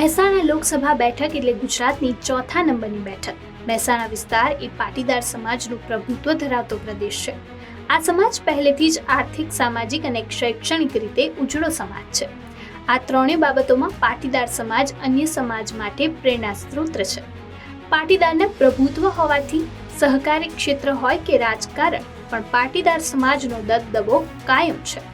મહેસાણા લોકસભા બેઠક એટલે ગુજરાતની ચોથા નંબરની બેઠક. મહેસાણા વિસ્તાર એ પાટીદાર સમાજનું પ્રભુત્વ ધરાવતો પ્રદેશ છે. આ સમાજ પહેલેથી જ આર્થિક, સામાજિક અને શૈક્ષણિક રીતે ઉજળો સમાજ છે. આ ત્રણેય બાબતોમાં પાટીદાર સમાજ અન્ય સમાજ માટે પ્રેરણા સ્ત્રોત છે. પાટીદારના પ્રભુત્વ હોવાથી સહકારી ક્ષેત્ર હોય કે રાજકારણ, પણ પાટીદાર સમાજનો દબદબો કાયમ છે.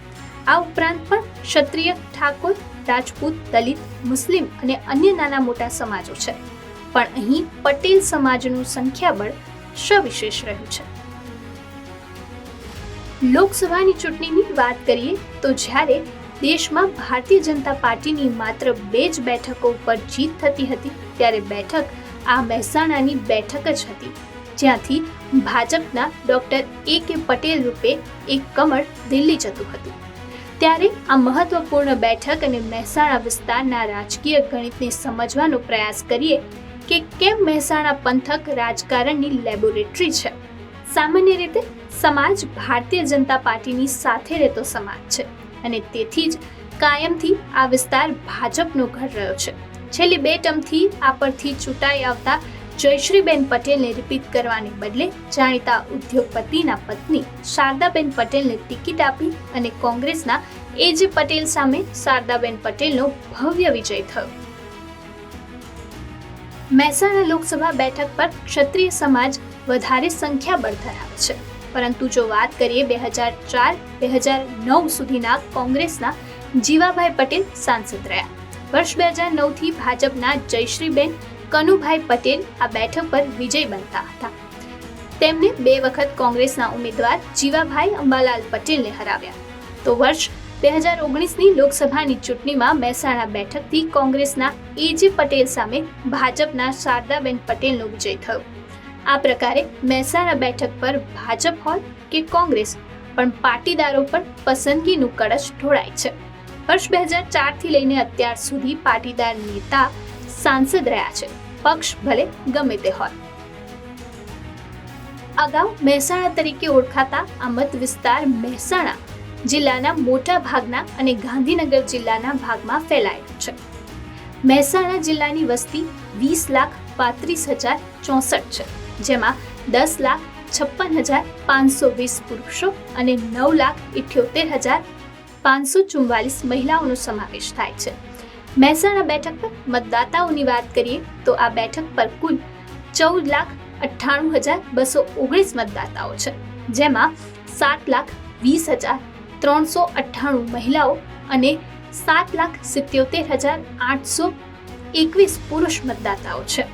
આ ઉપરાંત પણ ક્ષત્રિય ઠાકોર રાજપૂત, દલિત, મુસ્લિમ અને અન્ય નાના મોટા સમાજો છે. પણ અહીં પટેલ સમાજનું સંખ્યાબળ સવિશેષ રહ્યું છે. લોકસભાની ચૂંટણીની વાત કરીએ તો જ્યારે દેશમાં ભારતીય જનતા પાર્ટીની માત્ર બે જ બેઠકો ઉપર જીત થતી હતી, ત્યારે બેઠક આ મહેસાણાની બેઠક જ હતી. જ્યાંથી ભાજપના ડોક્ટર એ કે પટેલ રૂપે એક કમળ દિલ્હી જતું હતું. ત્યારે આ મહત્વપૂર્ણ બેઠક અને મહેસાણા વિસ્તારના રાજકીય ગણિતને સમજવાનો પ્રયાસ કરીએ કે કેમ મહેસાણા પંથક રાજકારણની લેબોરેટરી છે. સામાન્ય રીતે સમાજ ભારતીય જનતા પાર્ટીની સાથે રહેતો સમાજ છે અને તેથી જ કાયમથી આ વિસ્તાર ભાજપનો ઘર રહ્યો છે. છેલ્લી બે ટર્મથી આ પરથી ચૂંટાઈ આવતા જયશ્રીબેન પટેલને રિપીટ કરવાને બદલે જાણીતા ઉદ્યોગપતિના પત્ની શારદાબેન પટેલને ટિકિટ આપી અને કોંગ્રેસના એ પટેલ સામે શારદાબેન પટેલનો ભવ્ય વિજય થયો. મહેસાણા લોકસભા બેઠક પર ક્ષત્રિય સમાજ વધારે સંખ્યાબળ ધરાવે છે. પરંતુ જો વાત કરીએ બે હજાર ચાર, બે હજાર નવ સુધીના કોંગ્રેસના જીવાભાઈ પટેલ સાંસદ રહ્યા. વર્ષ બે હજાર નવથી ભાજપના જયશ્રીબેન કનુભાઈ પટેલ આ બેઠક પર વિજય બનતા હતા. તેમને બે વખત કોંગ્રેસના ઉમેદવાર જીવાભાઈ અંબાલાલ પટેલને હરાવ્યા. તો વર્ષ બે હજાર ઓગણીસની લોકસભાની ચૂંટણીમાં મહેસાણા બેઠકથી કોંગ્રેસના એજે પટેલ સામે ભાજપના શારદાબેન પટેલનો વિજય થયો. આ પ્રકારે મહેસાણા બેઠક પર ભાજપ હોય કે કોંગ્રેસ, પણ પાટીદારો પર પસંદગીનું કળશ ઢોળાય છે. વર્ષ બે હજાર ચારથી લઈને અત્યાર સુધી પાટીદાર નેતા સાંસદ રહ્યા છે. પક્ષ ભલે ગમે તે હોય. અગાઉ મહેસાણા તરીકે ઓળખાતા આ મત વિસ્તાર મહેસાણા જિલ્લાના મોટા ભાગના અને ગાંધીનગર જિલ્લાના ભાગમાં ફેલાયેલો છે. મહેસાણા જિલ્લાની વસ્તી વીસ લાખ પાંત્રીસ હજાર ચોસઠ છે, જેમાં દસ લાખ છપ્પન હજાર પાંચસો વીસ પુરુષો અને નવ લાખ ઇઠ્યોતેર હજાર પાંચસો ચુમ્વાલીસ મહિલાઓનો સમાવેશ થાય છે. મહેસાણા બેઠક પર મતદાતાઓની વાત કરીએ તો આ બેઠક પર કુલ ચૌદ લાખ અઠ્ઠાણું હજાર બસો ઓગણીસ મતદાતાઓ છે, જેમાં સાત લાખ વીસ હજાર ત્રણસો અઠ્ઠાણું મહિલાઓ અને સાત લાખ સિત્યોતેર હજાર આઠસો એકવીસ પુરુષ મતદાતાઓ છે.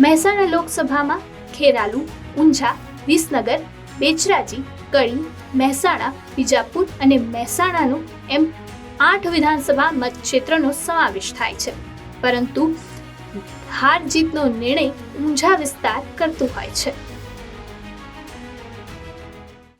મહેસાણા લોકસભામાં ખેરાલુ, ઊંઝા, વિસનગર, બેચરાજી, કડી, મહેસાણા, બીજાપુર અને મહેસાણાનું એમ આઠ વિધાનસભા મતક્ષેત્રનો સમાવેશ થાય છે. પરંતુ હાર જીતનો નિર્ણય ઊંઝા વિસ્તાર કરતું હોય છે.